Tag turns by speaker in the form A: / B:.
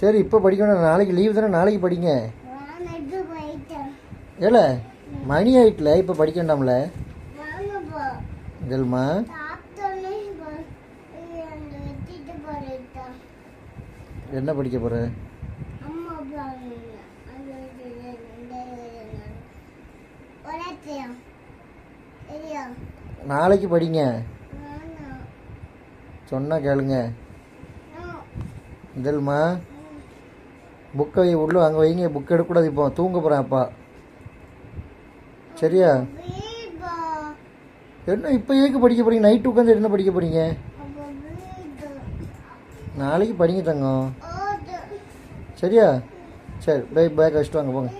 A: சரி இப்போ படிக்கணும். நாளைக்கு லீவ் தானே? நாளைக்கு படிங்க. ஏல மணி ஆயிட்டுல? இப்போ படிக்க வேண்டாம்ல? இதழ்மா என்ன படிக்க போகிற நாளைக்கு படிங்க. சொன்னால் கேளுங்க. இதழ்மா புக்கை உள்ளே அங்கே வைங்க புக் எடுக்கக்கூடாது இப்போ. தூங்க போகிறேன் அப்பா. சரியா? என்ன இப்போ ஏக்கு படிக்க போகிறீங்க நைட்டு உட்காந்து என்ன படிக்க போகிறீங்க நாளைக்கு படிங்க தங்கம். சரியா? சரி பை பேக் வச்சுட்டு வாங்க போங்க.